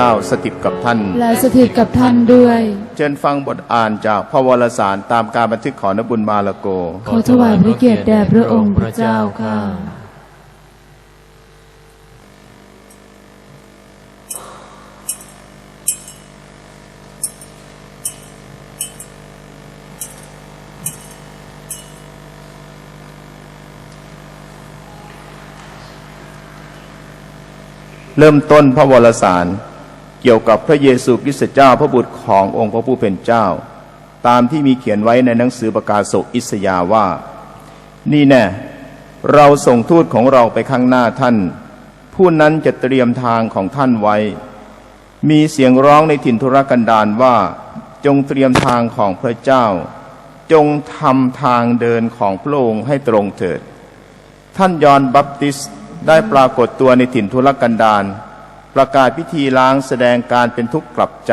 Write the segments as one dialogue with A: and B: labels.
A: ระเจ้าสถิตกับท่าน
B: และสถิตกับท่านด้วย
A: เชิญฟังบทอ่านจากพระวรสารตามการบันทึกของนบุญมาลโก
B: ขอถวายพระเกียรติแด่พระองค์พระเจ้าค่ะ
A: เริ่มต้นพระวรสาร เกี่ยวกับพระเยซูคริสต์เจ้าพระบุตรขององค์พระผู้เป็นเจ้า ตามที่มีเขียนไว้ในหนังสือประกาศโศอิสยาว่า นี่แน่เราส่งทูตของเราไปข้างหน้าท่าน ผู้นั้นจะเตรียมทางของท่านไว้ มีเสียงร้องในถิ่นทุรกันดารว่าจงเตรียมทางของพระเจ้า จงทำทางเดินของพระองค์ให้ตรงเถิด ท่านยอนบัพติสได้ปรากฏตัวในถิ่นทุรกันดาร ประกาศพิธีล้างแสดงการเป็นทุกข์กลับใจ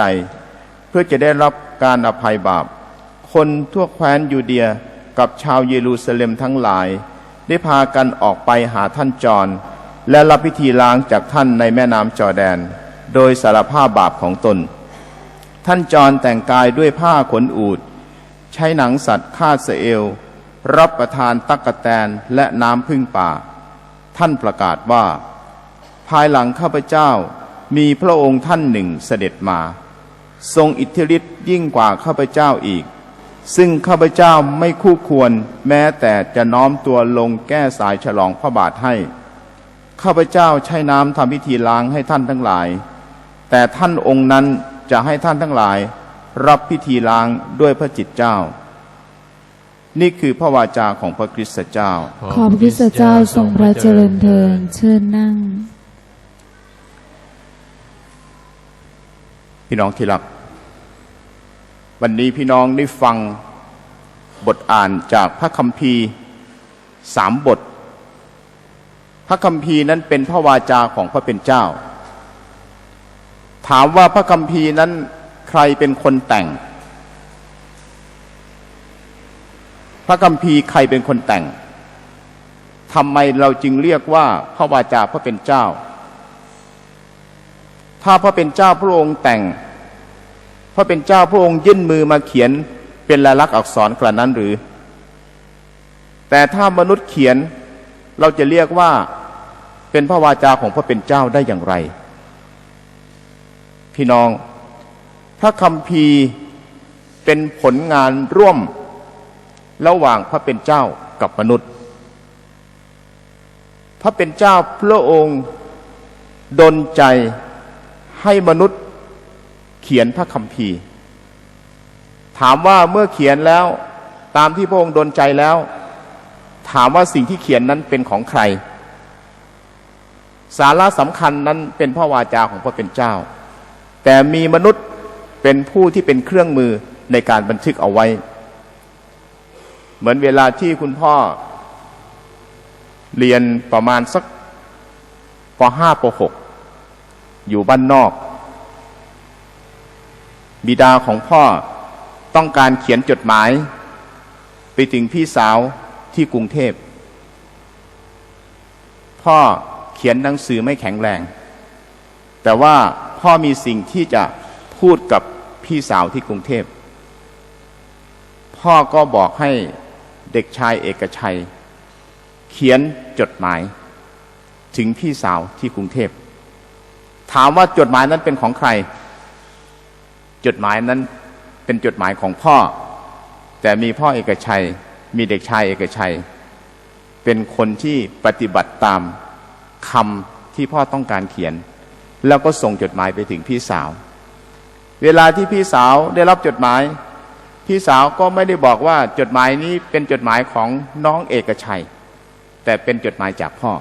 A: เพื่อจะได้รับการอภัยบาป คนทั่วแคว้นยูเดียกับชาวเยรูซาเล็มทั้งหลาย ได้พากันออกไปหาท่านจอห์นและรับพิธีล้างจากท่านในแม่น้ำจอแดน โดยสารภาพบาปของตน ท่านจอห์นแต่งกายด้วยผ้าขนอูฐใช้หนังสัตว์คาดสเอวรับประทานตักกะแตนและน้ำพึ่งป่า ท่านประกาศว่า ภายหลังข้าพเจ้ามีพระองค์ท่านหนึ่งเสด็จมา ทรงอิทธิฤทธิ์ยิ่งกว่าข้าพเจ้าอีก ซึ่งข้าพเจ้าไม่คู่ควรแม้แต่จะน้อมตัวลงแก้สายฉลองพระบาทให้ ข้าพเจ้าใช้น้ำทำพิธีล้างให้ท่านทั้งหลาย แต่ท่านองค์นั้นจะให้ท่านทั้งหลาย รับพิธีล้างด้วยพระจิตเจ้า นี่คือพระวาจาของพระคริสตเจ้า
B: ขอพระคริสตเจ้าทรงพระเจริญเทินเชิญนั่ง
A: พี่น้องที่รัก วันนี้พี่น้องได้ฟังบทอ่านจากพระคัมภีร์สามบท พระคัมภีร์นั้นเป็นพระวาจาของพระเป็นเจ้า ถามว่าพระคัมภีร์นั้นใครเป็นคนแต่ง พระคัมภีร์ใครเป็นคนแต่งทำไมเราจึงเรียกว่าพระวาจาพระเป็นเจ้า ถ้าพระเป็นเจ้าพระองค์แต่ง พระเป็นเจ้าพระองค์ยื่นมือมาเขียนเป็นลายลักษณ์อักษรกระนั้นหรือ แต่ถ้ามนุษย์เขียนเราจะเรียกว่าเป็นพระวาจาของพระเป็นเจ้าได้อย่างไร พี่น้องพระคัมภีเป็นผลงานร่วมระหว่างพระเป็นเจ้ากับมนุษย์ พระเป็นเจ้าพระองค์ดลใจ ให้มนุษย์เขียนพระคัมภีร์ ถามว่าเมื่อเขียนแล้วตามที่พระองค์ดลใจแล้ว ถามว่าสิ่งที่เขียนนั้นเป็นของใคร สาระสำคัญนั้นเป็นพระวาจาของพระเป็นเจ้า แต่มีมนุษย์เป็นผู้ที่เป็นเครื่องมือในการบันทึกเอาไว้ เหมือนเวลาที่คุณพ่อ เรียนประมาณสักป .5 ป .6 อยู่บ้านนอก บิดาของพ่อต้องการเขียนจดหมาย ไปถึงพี่สาวที่กรุงเทพ พ่อเขียนหนังสือไม่แข็งแรง แต่ว่าพ่อมีสิ่งที่จะพูดกับพี่สาวที่กรุงเทพ พ่อก็บอกให้เด็กชายเอกชัย เขียนจดหมาย ถึงพี่สาวที่กรุงเทพ ถามว่าจดหมายนั้นเป็นของใคร จดหมายนั้นเป็นจดหมายของพ่อ แต่มีพ่อเอกชัย มีเด็กชายเอกชัย เป็นคนที่ปฏิบัติตามคำที่พ่อต้องการเขียน แล้วก็ส่งจดหมายไปถึงพี่สาว เวลาที่พี่สาวได้รับจดหมาย พี่สาวก็ไม่ได้บอกว่าจดหมายนี้เป็นจดหมายของน้องเอกชัย แต่เป็นจดหมายจากพ่อ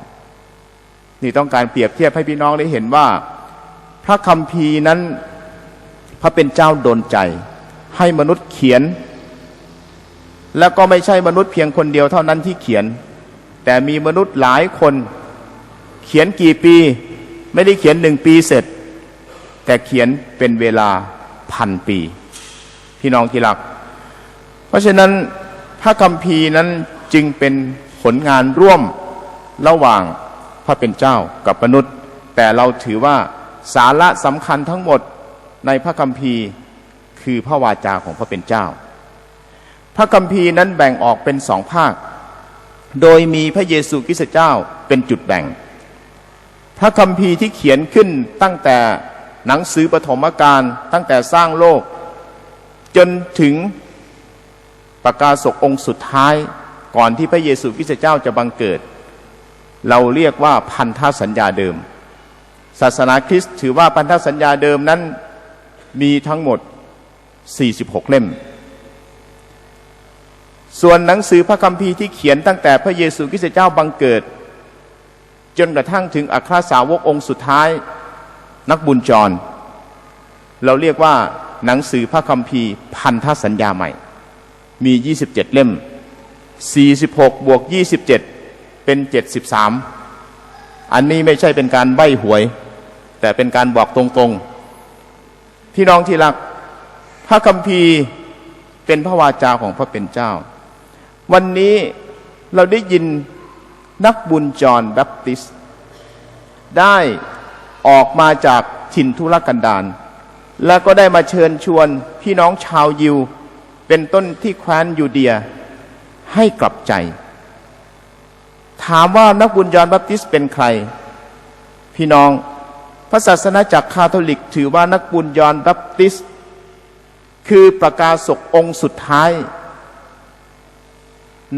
A: นี่ต้องการเปรียบเทียบให้พี่น้องได้เห็นว่า พระคัมภีร์นั้น พระเป็นเจ้าดนใจ ให้มนุษย์เขียน แล้วก็ไม่ใช่มนุษย์เพียงคนเดียวเท่านั้นที่เขียน แต่มีมนุษย์หลายคน เขียนกี่ปี ไม่ได้เขียนหนึ่งปีเสร็จ แต่เขียนเป็นเวลาพันปี พี่น้องที่รัก เพราะฉะนั้นพระคัมภีร์นั้นจึงเป็นผลงานร่วมระหว่าง พระเป็นเจ้ากับมนุษย์ แต่เราถือว่าสาระสำคัญทั้งหมดในพระคัมภีร์คือพระวาจาของพระเป็นเจ้า พระคัมภีร์นั้นแบ่งออกเป็นสองภาค โดยมีพระเยซูคริสต์เจ้าเป็นจุดแบ่ง พระคัมภีร์ที่เขียนขึ้นตั้งแต่หนังสือปฐมกาลตั้งแต่สร้างโลก จนถึงประกาศกองค์สุดท้ายก่อนที่พระเยซูคริสต์เจ้าจะบังเกิด เราเรียกว่าพันธสัญญาเดิม ศาสนาคริสต์ถือว่าพันธสัญญาเดิมนั้นมีทั้งหมด 46 เล่ม ส่วนหนังสือพระคัมภีร์ที่เขียนตั้งแต่พระเยซูคริสต์เจ้าบังเกิด จนกระทั่งถึงอัครสาวกองค์สุดท้ายนักบุญจร เราเรียกว่าหนังสือพระคัมภีร์พันธสัญญาใหม่ มี 27 เล่ม 46 บวก 27 เป็น73อันนี้ไม่ใช่เป็นการใบ้หวย แต่เป็นการบอกตรงๆ พี่น้องที่รัก พระคัมภีร์เป็นพระวาจาของพระเป็นเจ้า วันนี้เราได้ยินนักบุญจรแบปติสต์ได้ออกมาจากถิ่นทุรกันดารแล้วก็ได้มาเชิญชวนพี่น้องชาวยิว เป็นต้นที่แคว้นยูเดียให้กลับใจ ถามว่านักบุญยอนแบปติสเป็นใคร พี่น้อง พระศาสนาจักรคาทอลิก ถือว่านักบุญยอนแบปติส คือประกาศกองค์สุดท้าย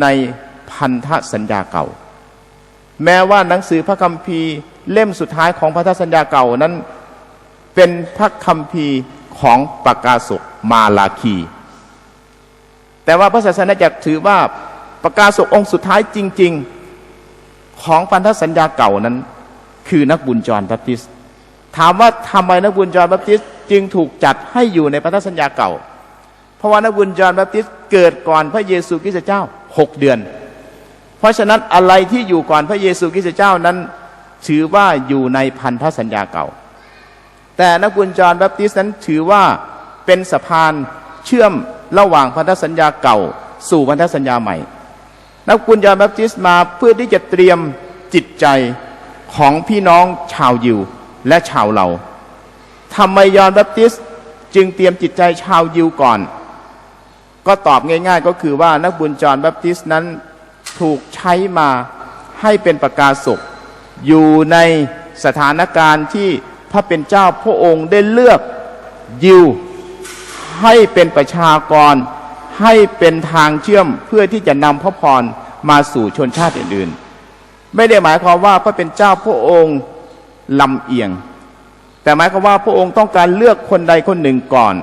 A: ในพันธสัญญาเก่า แม้ว่าหนังสือพระคัมภีร์เล่มสุดท้ายของพันธสัญญาเก่านั้น เป็นพระคัมภีร์ของประกาศกมาลาคี แต่ว่าพระศาสนาจักรถือว่าประกาศกองค์สุดท้ายจริง ๆ ของพันธสัญญาเก่านั้น คือนักบุญจรแบปติสต์ถามว่าทำไมนักบุญจรแบปติสต์จึงถูกจัดให้อยู่ในพันธสัญญาเก่า เพราะว่านักบุญจรแบปติสต์เกิดก่อนพระเยซูคริสต์เจ้าหกเดือน เพราะฉะนั้นอะไรที่อยู่ก่อนพระเยซูคริสต์เจ้านั้น ถือว่าอยู่ในพันธสัญญาเก่า แต่นักบุญจรแบปติสต์นั้นถือว่าเป็นสะพานเชื่อมระหว่างพันธสัญญาเก่า สู่พันธสัญญาใหม่ นักบุญจรแบปติสต์มาเพื่อที่จะเตรียมจิตใจของพี่น้องชาวยิวและชาวเราทำไมยอห์นแบปติสต์จึงเตรียมจิตใจชาวยิวก่อน ก็ตอบง่ายๆ ก็คือว่านักบุญจรแบปติสต์นั้นถูกใช้มาให้เป็นประกาศกอยู่ในสถานการณ์ที่พระเป็นเจ้าพระองค์ได้เลือกยิวให้เป็นประชากร ให้เป็นทางเชื่อมเพื่อที่จะนำพระพรมาสู่ชนชาติอื่นๆ ไม่ได้หมายความว่าพระเป็นเจ้าพระองค์ลำเอียง แต่หมายความว่าพระองค์ต้องการเลือกคนใดคนหนึ่งก่อน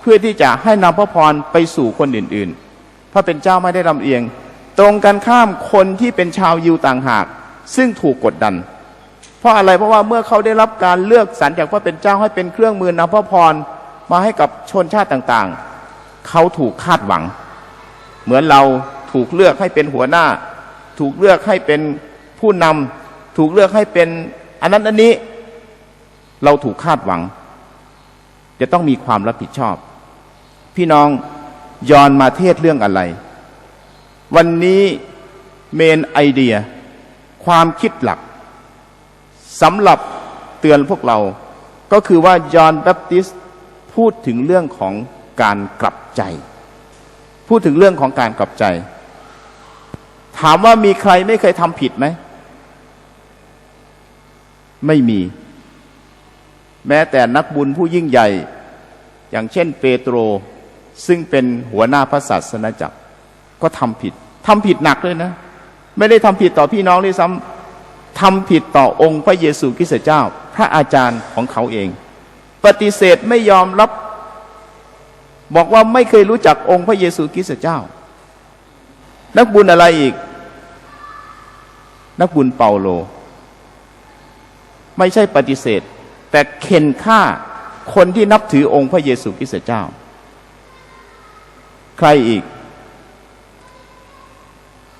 A: เพื่อที่จะให้นำพระพรไปสู่คนอื่นๆ พระเป็นเจ้าไม่ได้ลำเอียง ตรงกันข้ามคนที่เป็นชาวยิวต่างหาก ซึ่งถูกกดดัน เพราะอะไรเพราะว่าเมื่อเขาได้รับการเลือกสรรจากพระเป็นเจ้าให้เป็นเครื่องมือนำพระพรมาให้กับชนชาติต่างๆ เขาถูกคาดหวัง เหมือนเราถูกเลือกให้เป็นหัวหน้า ถูกเลือกให้เป็นผู้นำถูกเลือกให้เป็น อันนั้นอันนี้ เราถูกคาดหวัง จะต้องมีความรับผิดชอบ พี่น้องยอนมาเทศเรื่องอะไร วันนี้เมนไอเดีย ความคิดหลักสำหรับเตือนพวกเรา ก็คือว่ายอนแบปติสพูดถึงเรื่องของการกลับ ใจ พูดถึงเรื่องของการกลับใจ ถามว่ามีใครไม่เคยทำผิดไหม ไม่มี แม้แต่นักบุญผู้ยิ่งใหญ่ อย่างเช่นเปโตร ซึ่งเป็นหัวหน้าพระศาสนาจักร ก็ทำผิดทำผิดหนักเลยนะ ไม่ได้ทำผิดต่อพี่น้องด้วยซ้ำทำผิดต่อองค์พระเยซูคริสต์เจ้า พระอาจารย์ของเขาเอง ปฏิเสธไม่ยอมรับ บอกว่าไม่เคยรู้จักองค์พระเยซูคริสต์เจ้า นักบุญอะไรอีก นักบุญเปาโล ไม่ใช่ปฏิเสธ แต่เข็นฆ่าคนที่นับถือองค์พระเยซูคริสต์เจ้า ใครอีก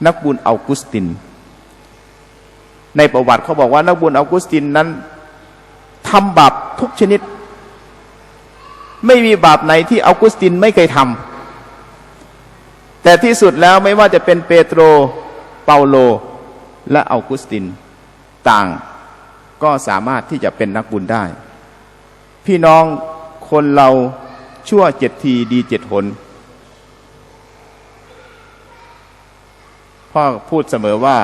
A: นักบุญอัลกุสติน ในประวัติเขาบอกว่านักบุญอัลกุสตินนั้นทำบาปทุกชนิด ไม่มีบาปไหนที่อัลกุสตินไม่เคยทำแต่ที่สุดแล้วไม่ว่าจะเป็นเปโตรเปาโล และอัลกุสตินต่างก็สามารถที่จะเป็นนักบุญได้ พี่น้องคนเราชั่วเจ็ดทีดีเจ็ดหนพ่อพูดเสมอว่า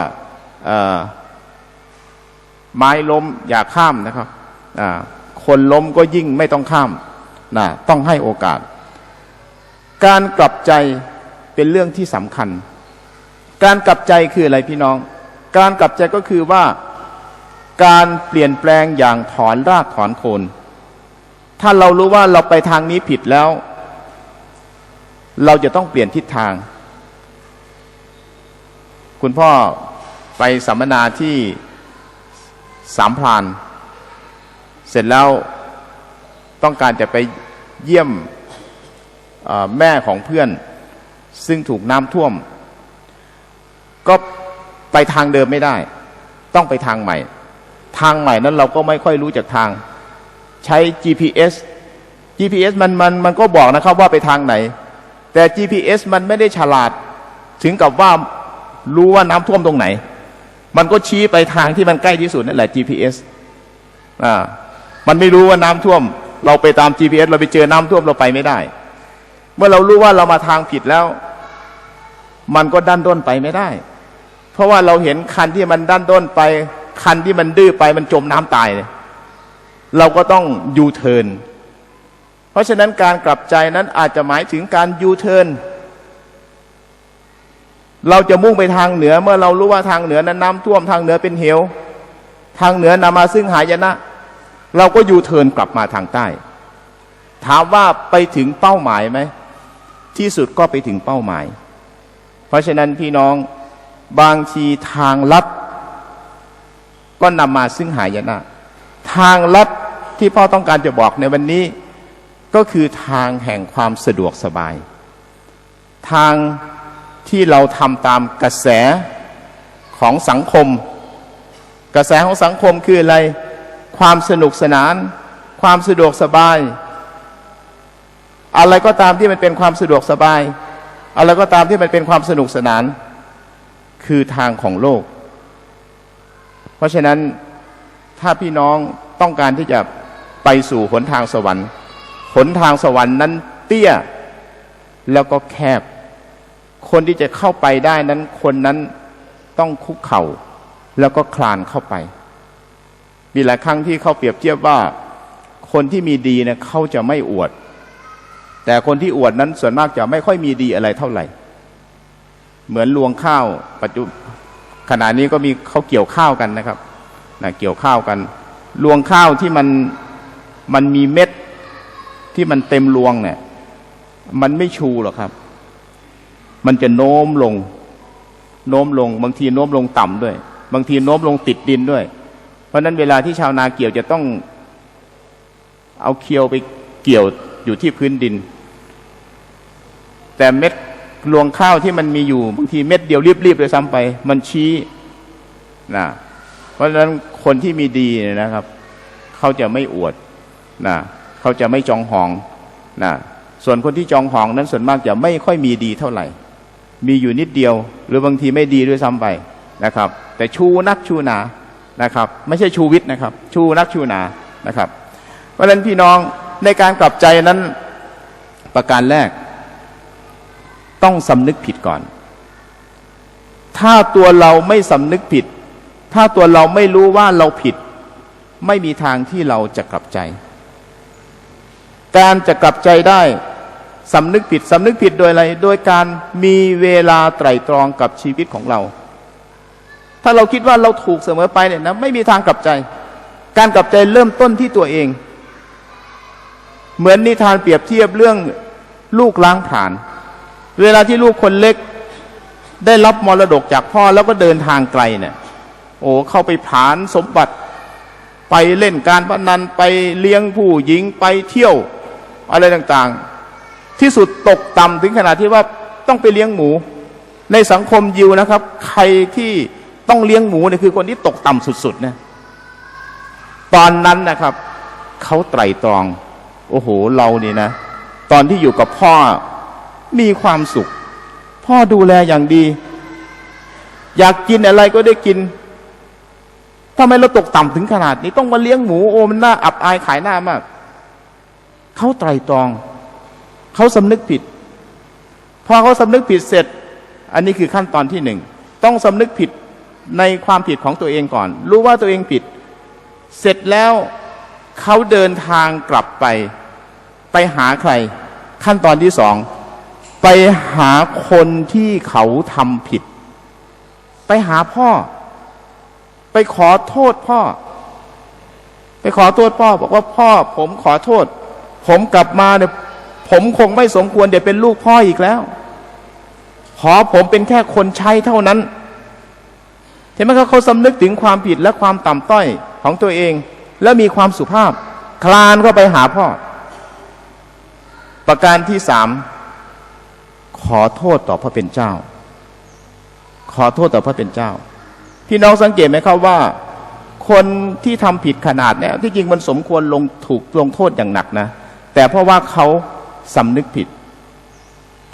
A: ไม้ล้มอย่าข้ามนะครับคนล้มก็ยิ่งไม่ต้องข้าม นะต้องให้โอกาส การกลับใจเป็นเรื่องที่สำคัญ การกลับใจคืออะไรพี่น้อง การกลับใจก็คือว่าการเปลี่ยนแปลงอย่างถอนรากถอนโคน ถ้าเรารู้ว่าเราไปทางนี้ผิดแล้ว เราจะต้องเปลี่ยนทิศทาง คุณพ่อไปสัมมนาที่สามพราน เสร็จแล้วต้องการจะไป เยี่ยมแม่ของเพื่อน ซึ่งถูกน้ำท่วม ก็ไปทางเดิมไม่ได้ ต้องไปทางใหม่ ทางใหม่นั้นเราก็ไม่ค่อยรู้จากทาง ใช้ GPS GPS มันมันมันก็บอกนะครับว่าไปทางไหน แต่ GPS มันไม่ได้ฉลาด ถึงกับว่ารู้ว่าน้ำท่วมตรงไหน มันก็ชี้ไปทางที่มันใกล้ที่สุดนั่นแหละ GPS อ่ามันไม่รู้ว่าน้ำท่วม เราไปตาม GPS เราไปเจอน้ำท่วมเราไปไม่ได้ เมื่อเรารู้ว่าเรามาทางผิดแล้ว มันก็ดันด้นไปไม่ได้ เพราะว่าเราเห็นคันที่มันดันด้นไป คันที่มันดื้อไปมันจมน้ำตายเลยเราก็ต้องยูเทิร์นเพราะฉะนั้นการกลับใจนั้นอาจจะหมายถึงการยูเทิร์นเราจะมุ่งไปทางเหนือเมื่อเรารู้ว่าทางเหนือนั้นน้ำท่วมทางเหนือเป็นเหว ทางเหนือนำมาซึ่งหายนะ เราก็ยูเทิร์นกลับมาทางใต้ ถามว่าไปถึงเป้าหมายไหม ที่สุดก็ไปถึงเป้าหมาย เพราะฉะนั้นพี่น้องบางทีทางลัดก็นำมาซึ่งหายนะทางลัดที่พ่อต้องการจะบอกในวันนี้ ก็คือทางแห่งความสะดวกสบาย ทางที่เราทำตามกระแสของสังคม กระแสของสังคมคืออะไร ความสนุกสนาน ความสะดวกสบาย อะไรก็ตามที่มันเป็นความสะดวกสบาย อะไรก็ตามที่มันเป็นความสนุกสนาน คือทางของโลก เพราะฉะนั้นถ้าพี่น้องต้องการที่จะไปสู่หนทางสวรรค์หนทางสวรรค์นั้นเตี้ยแล้วก็แคบ คนที่จะเข้าไปได้นั้นคนนั้นต้องคุกเข่า แล้วก็คลานเข้าไป มีหลายครั้งที่เขาเปรียบเทียบว่า คนที่มีดีเนี่ยเขาจะไม่อวด แต่คนที่อวดนั้นส่วนมากจะไม่ค่อยมีดีอะไรเท่าไหร่ เหมือนรวงข้าวปัจจุขณะนี้ก็มีเขาเกี่ยวข้าวกันนะครับนะเกี่ยวข้าวกันรวงข้าวที่มันมันมีเม็ดที่มันเต็มรวงเนี่ย มันไม่ชูหรอกครับ มันจะโน้มลง โน้มลง บางทีโน้มลงต่ำด้วย บางทีโน้มลงติดดินด้วย ราะฉะนั้นเวลาที่ชาวนาเกี่ยวจะต้องเอาเคียวไปเกี่ยวอยู่ที่พื้นดิน แต่เม็ดรวงข้าวที่มันมีอยู่บางทีเม็ดเดียวรีบๆเลยซ้ำไป มันชี้นะเพราะฉะนั้นคนที่มีดีเนี่ยนะครับ เขาจะไม่อวดนะเขาจะไม่จองหองนะส่วนคนที่จองหองนั้นส่วนมากจะไม่ค่อยมีดีเท่าไหร่ มีอยู่นิดเดียว หรือบางทีไม่ดีด้วยซ้ำไปนะครับ แต่ชูนักชูหนา นะครับ ไม่ใช่ชูวิทย์นะครับ ชูนักชูหนานะครับ เพราะฉะนั้นพี่น้องในการกลับใจนั้นประการแรก ต้องสำนึกผิดก่อน ถ้าตัวเราไม่สำนึกผิด ถ้าตัวเราไม่รู้ว่าเราผิด ไม่มีทางที่เราจะกลับใจ การจะกลับใจได้สำนึกผิดสำนึกผิดโดยอะไร โดยการมีเวลาไตร่ตรองกับชีวิตของเรา ถ้าเราคิดว่าเราถูกเสมอไปเนี่ยนะไม่มีทางกลับใจ การกลับใจเริ่มต้นที่ตัวเอง เหมือนนิทานเปรียบเทียบเรื่องลูกล้างผลาญเวลาที่ลูกคนเล็ก ได้รับมรดกจากพ่อแล้วก็เดินทางไกลเนี่ย โอ้เข้าไปผานสมบัติ ไปเล่นการพนันไปเลี้ยงผู้หญิงไปเที่ยวอะไรต่างๆ ที่สุดตกต่ำถึงขนาดที่ว่าต้องไปเลี้ยงหมู ในสังคมยิวนะครับ ใครที่ ต้องเลี้ยงหมูเนี่ยคือคนที่ตกต่ำสุดๆนะตอนนั้นนะครับ เขาไตรตรอง โอ้โห เราเนี่นะ ตอนที่อยู่กับพ่อมีความสุข พ่อดูแลอย่างดี อยากกินอะไรก็ได้กินทำไมเราตกต่ำถึงขนาดนี้ต้องมาเลี้ยงหมูโอ้มันน่าอับอายขายหน้ามาก เขาไตรตรอง เขาสำนึกผิด พอเขาสำนึกผิดเสร็จ อันนี้คือขั้นตอนที่หนึ่ง ต้องสำนึกผิด ในความผิดของตัวเองก่อน รู้ว่าตัวเองผิด เสร็จแล้วเขาเดินทางกลับไป ไปหาใคร ขั้นตอนที่สอง ไปหาคนที่เขาทำผิด ไปหาพ่อ ไปขอโทษพ่อ ไปขอโทษพ่อ บอกว่าพ่อ ผมขอโทษ ผมกลับมาเนี่ยผมคงไม่สมควรเดี๋ยวเป็นลูกพ่ออีกแล้ว ขอผมเป็นแค่คนใช้เท่านั้น เห็นไหมครับเขาสำนึกถึงความผิดและความต่ำต้อยของตัวเอง และมีความสุภาพ คลานเข้าไปหาพ่อ ประการที่สามขอโทษต่อพระเป็นเจ้า ขอโทษต่อพระเป็นเจ้า พี่น้องสังเกตไหมครับว่า คนที่ทำผิดขนาดเนี้ยที่จริงมันสมควรลงถูกลงโทษอย่างหนักนะ แต่เพราะว่าเขาสำนึกผิด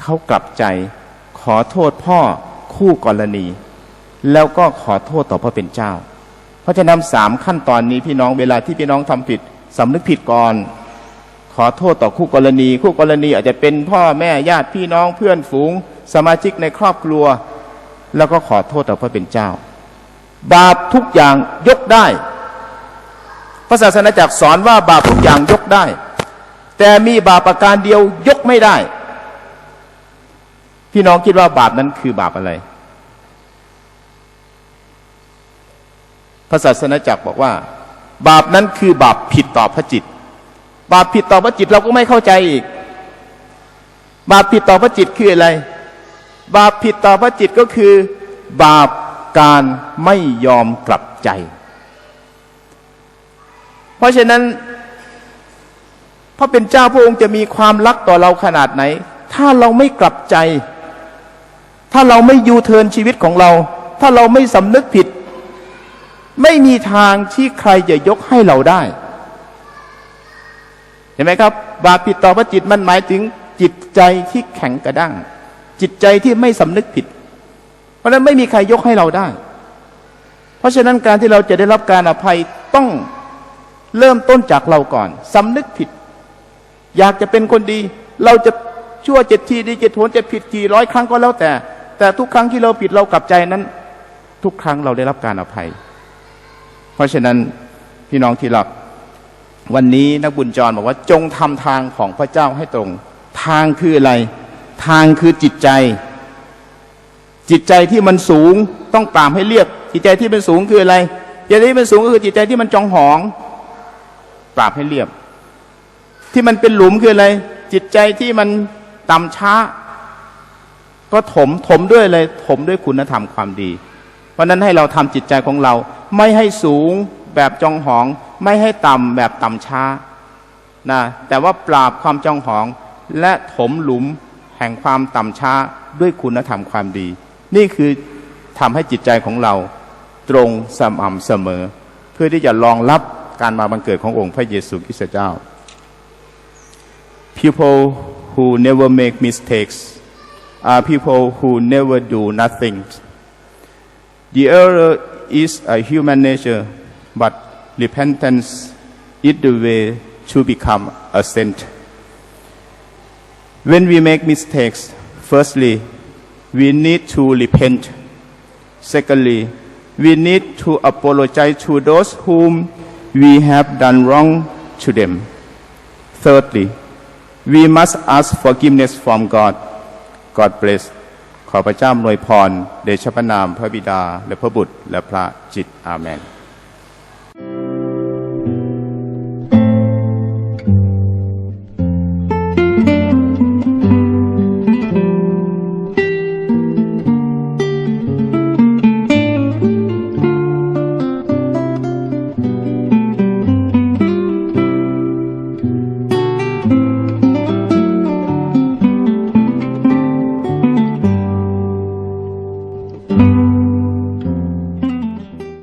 A: เขากลับใจ ขอโทษพ่อคู่กรณี แล้วก็ขอโทษต่อพระเป็นเจ้า เพราะฉะนั้นสามขั้นตอนนี้พี่น้องเวลาที่พี่น้องทำผิดสำนึกผิดก่อน ขอโทษต่อคู่กรณี คู่กรณีอาจจะเป็นพ่อแม่ญาติพี่น้องเพื่อนฝูง สมาชิกในครอบครัว แล้วก็ขอโทษต่อพระเป็นเจ้า บาปทุกอย่างยกได้พระศาสนาจักรสอนว่าบาปทุกอย่างยกได้ แต่มีบาปประการเดียวยกไม่ได้ พี่น้องคิดว่าบาปนั้นคือบาปอะไร พระศาสนาจักรบอกว่า บาปนั้นคือบาปผิดต่อพระจิต บาปผิดต่อพระจิตเราก็ไม่เข้าใจอีก บาปผิดต่อพระจิตคืออะไร บาปผิดต่อพระจิตก็คือ บาปการไม่ยอมกลับใจ เพราะฉะนั้นพระเป็นเจ้าพระองค์จะมีความรักต่อเราขนาดไหน ถ้าเราไม่กลับใจ ถ้าเราไม่ยูเทิร์นชีวิตของเรา ถ้าเราไม่สำนึกผิด ไม่มีทางที่ใครจะยกให้เราได้ เห็นไหมครับ บาปผิดต่อพระจิตมันหมายถึงจิตใจที่แข็งกระด้าง จิตใจที่ไม่สำนึกผิด เพราะฉะนั้นไม่มีใครยกให้เราได้ เพราะฉะนั้นการที่เราจะได้รับการอภัยต้องเริ่มต้นจากเราก่อนสำนึกผิด อยากจะเป็นคนดี เราจะชั่วเจ็ดทีดีเจ็ดหนจะผิดกี่ร้อยครั้งก็แล้วแต่ แต่ทุกครั้งที่เราผิดเรากลับใจนั้น ทุกครั้งเราได้รับการอภัย เพราะฉะนั้นพี่น้องที่รักวันนี้นักบุญจรบอกว่าจงทำทางของพระเจ้าให้ตรง ทางคืออะไร ทางคือจิตใจ จิตใจที่มันสูงต้องปรามให้เรียบจิตใจที่มันสูงคืออะไรจิตใจที่มันสูงก็คือจิตใจที่มันจองหอง ปราบให้เรียบ ที่มันเป็นหลุมคืออะไร จิตใจที่มันต่ำช้า ก็ถมถมด้วยเลยถมด้วยคุณธรรมความดี ราะนั้นให้เราทำจิตใจของเรา ไม่ให้สูงแบบจองหอง ไม่ให้ต่ำแบบต่ำช้านะแต่ว่าปราบความจองหอง และถมหลุมแห่งความต่ำช้าด้วยคุณธรรมความดี นี่คือทำให้จิตใจของเราตรงสม่ำเสมอ เพื่อที่จะรองรับการมาบังเกิดขององค์พระเยซูคริสต์เจ้า People who never make mistakes are people who never do nothing. The error is a human nature, but repentance is the way to become a saint. When we make mistakes, firstly, we need to repent. Secondly, we need to apologize to those whom we have done wrong to them. Thirdly, we must ask forgiveness from God. God bless ขอพระเจ้าอวยพร เดชพระนามพระบิดาและพระบุตรและพระจิตอาเมน